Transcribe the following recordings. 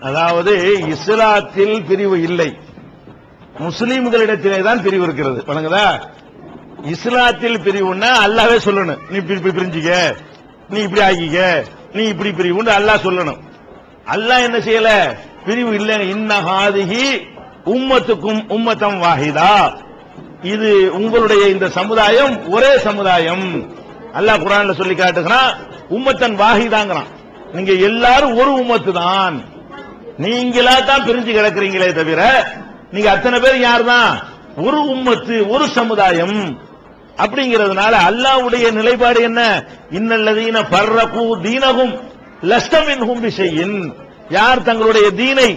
அதாவது இஸ்லாத்தில் பிரிவு இல்லை. முஸ்லீம்களிடத்திலே தான் பிரிவு இருக்கிறது. வணங்குதா? இஸ்லாத்தில் பிரிவுன்னா அல்லாவே சொல்லணும். நீ இப்படி பிரிஞ்சுக்க. நீ இப்படி ஆக்கிக்க. நீ இப்படி பிரிவுன்னு அல்லாஹ் சொல்லணும். அல்லாஹ் என்ன செய்யல? பிரிவு இல்லை இன்னஹாதிஹி உம்மத்துக்கும் உம்மத்தம் வாஹிதா. இது உங்களுடைய இந்த சமுதாயம் ஒரே சமுதாயம். அல்லாஹ் குரான்ல சொல்லி காட்டுகிறான் உம்மத்தன் வாஹிதாங்கிறான். நீங்க எல்லாரும் ஒரு உம்மத்து தான் நீங்களா தான் பிரிஞ்சு கிடக்குறீங்களே தவிர நீங்க அத்தனை பேர் யார் தான் ஒரு உம்மத்து ஒரு சமுதாயம். அப்படிங்கிறதுனால அல்லாஹ்வுடைய நிலைப்பாடு என்ன? இன்னல்லதீன பர்ரகு தீனகும் லஷ்டமின் ஹும்பி செய்யின் யார் தங்களுடைய தீனை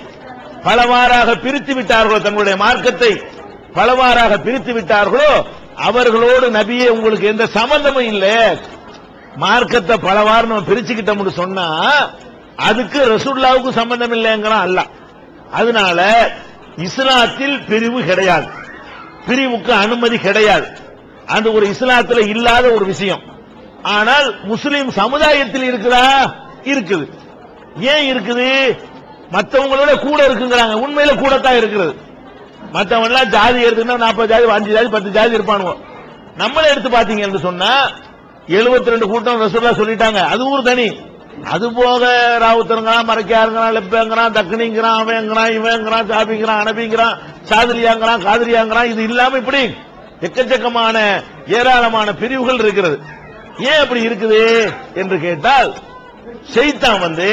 பலவாறாக பிரித்து விட்டார்களோ தங்களுடைய மார்க்கத்தை பலவாறாக பிரித்து விட்டார்களோ அவர்களோடு நபியே உங்களுக்கு எந்த சம்பந்தமும் இல்லை. மார்க்கத்தை பலவாறு நம்ம பிரிச்சுக்கிட்டோம்னு சொன்னா அதுக்கு ரசூல்லாவுக்கு சம்பந்தம் இல்லைங்கிறான் அல்ல அதனால இஸ்லாத்தில் பிரிவு கிடையாது. பிரிவுக்கு அனுமதி கிடையாது. அது ஒரு இஸ்லாத்தில் இல்லாத ஒரு விஷயம். ஆனால் முஸ்லிம் சமுதாயத்தில் இருக்குதா? இருக்குது. ஏன் இருக்குது? மற்றவங்களோட கூட இருக்குங்கிறாங்க. உண்மையில கூடத்தான் இருக்கிறது மத்தவங்க எல்லாம் ஜாதி எடுத்துனா நாற்பது ஜாதி அஞ்சு ஜாதி பத்து ஜாதி இருப்பானுவோம் நம்மளே எடுத்து பாத்தீங்கன்னு சொன்னா 72 ரெண்டு கூட்டம் ரசூல்லா சொல்லிட்டாங்க. அது ஒரு தனி. அது போக ராவுத்தருங்கிறான் மறைக்காருங்கிறான் லெப்பேங்கிறான் தக்கனிங்கிறான் அவங்கிறான் இவங்கிறான் சாபிங்கிறான் அனபிங்கிறான் சாதிரியாங்கிறான் காதிரியாங்கிறான். இது இல்லாம இப்படி எக்கச்சக்கமான ஏராளமான பிரிவுகள் இருக்கிறது. ஏன் அப்படி இருக்குது என்று கேட்டால் செய்தான் வந்து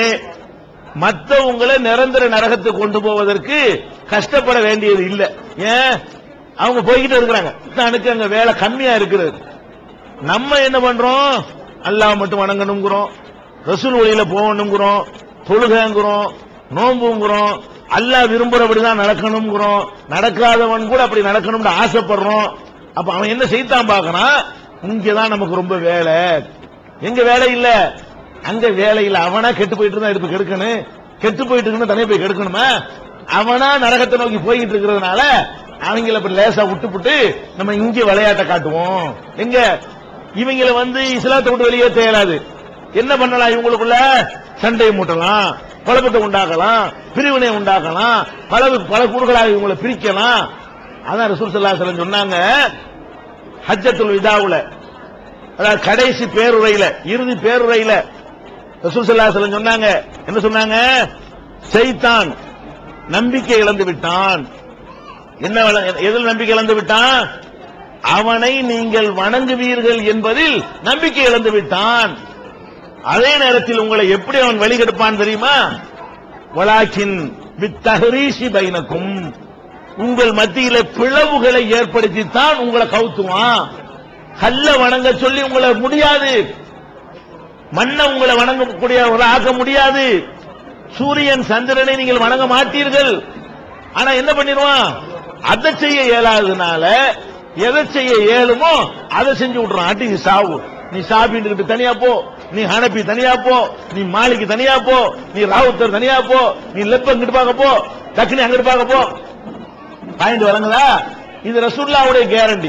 மற்றவங்களை நிரந்தர நரகத்துக்கு கொண்டு போவதற்கு கஷ்டப்பட வேண்டியது இல்லை. ஏன்? அவங்க போய்கிட்டு இருக்கிறாங்க. தனக்கு அங்க வேலை கம்மியா இருக்கிறது. நம்ம என்ன பண்றோம்? அல்லாஹ் மட்டும் வணங்கணுங்கிறோம் ரசூல் வழியில போகணுங்கிறோம் தொழுகங்கிறோம். நோம்புங்கிறோம் அல்லாஹ் விரும்புறபடிதான் நடக்கணுங்கிறோம் நடக்காதவன் கூட அப்படி நடக்கணும்னு ஆசைப்படுறோம். அப்ப அவன் என்ன செய்தான் பார்க்கறான்? இங்கதான் நமக்கு ரொம்ப வேலை. எங்க வேலை இல்லை? அங்க வேலையில் அவனா கெட்டு போயிட்டு இருந்தா எடுத்து கெடுக்கணும் கெட்டு போயிட்டு இருந்தா தனியா போய் கெடுக்கணுமா? அவனா நரகத்தை நோக்கி போய்கிட்டு இருக்கிறதுனால அவங்கள இப்ப லேசா விட்டுப்புட்டு நம்ம இங்க விளையாட்ட காட்டுவோம். எங்க? இவங்கள வந்து இஸ்லாத்தை விட்டு வெளியே தேராது என்ன பண்ணலாம் இவங்களுக்குள்ள? சண்டையை மூட்டலாம் குழப்பத்தை உண்டாக்கலாம் பிரிவினை உண்டாக்கலாம் பல பல கூறுகளாக இவங்களை பிரிக்கலாம். அதான் ரசூல் ஸல்லல்லாஹு சொன்னாங்க ஹஜ்ஜத்துல் விதாவுல அதாவது கடைசி பேருரையில இறுதி பேருரையில ரசூல் சொன்னாங்க. என்ன சொன்னாங்க? செய்தான் நம்பிக்கை இழந்து விட்டான். என்ன எதில் நம்பிக்கை இழந்து விட்டான்? அவனை நீங்கள் வணங்குவீர்கள் என்பதில் நம்பிக்கை இழந்து விட்டான். அதே நேரத்தில் உங்களை எப்படி அவன் வழிகெடுப்பான் தெரியுமா? வலாக்கின் வித்தகரீஷி பைனக்கும். உங்கள் மத்தியில பிளவுகளை ஏற்படுத்தித்தான் உங்களை கவுத்துவான். கல்ல வணங்க சொல்லி உங்களை முடியாது. மண்ணை உங்களை வணங்கக்கூடிய ஒரு ஆக்க முடியாது. சூரியன் சந்திரனை நீங்கள் வணங்க மாட்டீர்கள். ஆனா என்ன பண்ணிடுவான் அதை செய்ய இயலாததுனால எதை செய்ய இயலுமோ அதை செஞ்சு விட்டுறான் ஆட்டி நீ சாவு. நீ சாப்பிட்டு தனியா போ. நீ ஹனப்பி தனியா போ. நீ மாலிக்கு தனியா போ. நீ ராவுத்தர் தனியா போ. நீ லெப்ப இங்கிட்டு பார்க்க போ. டக்குனி அங்கிட்டு பார்க்க போ. பாயிண்ட் வழங்குதா? இது ரசூல்லாவுடைய கேரண்டி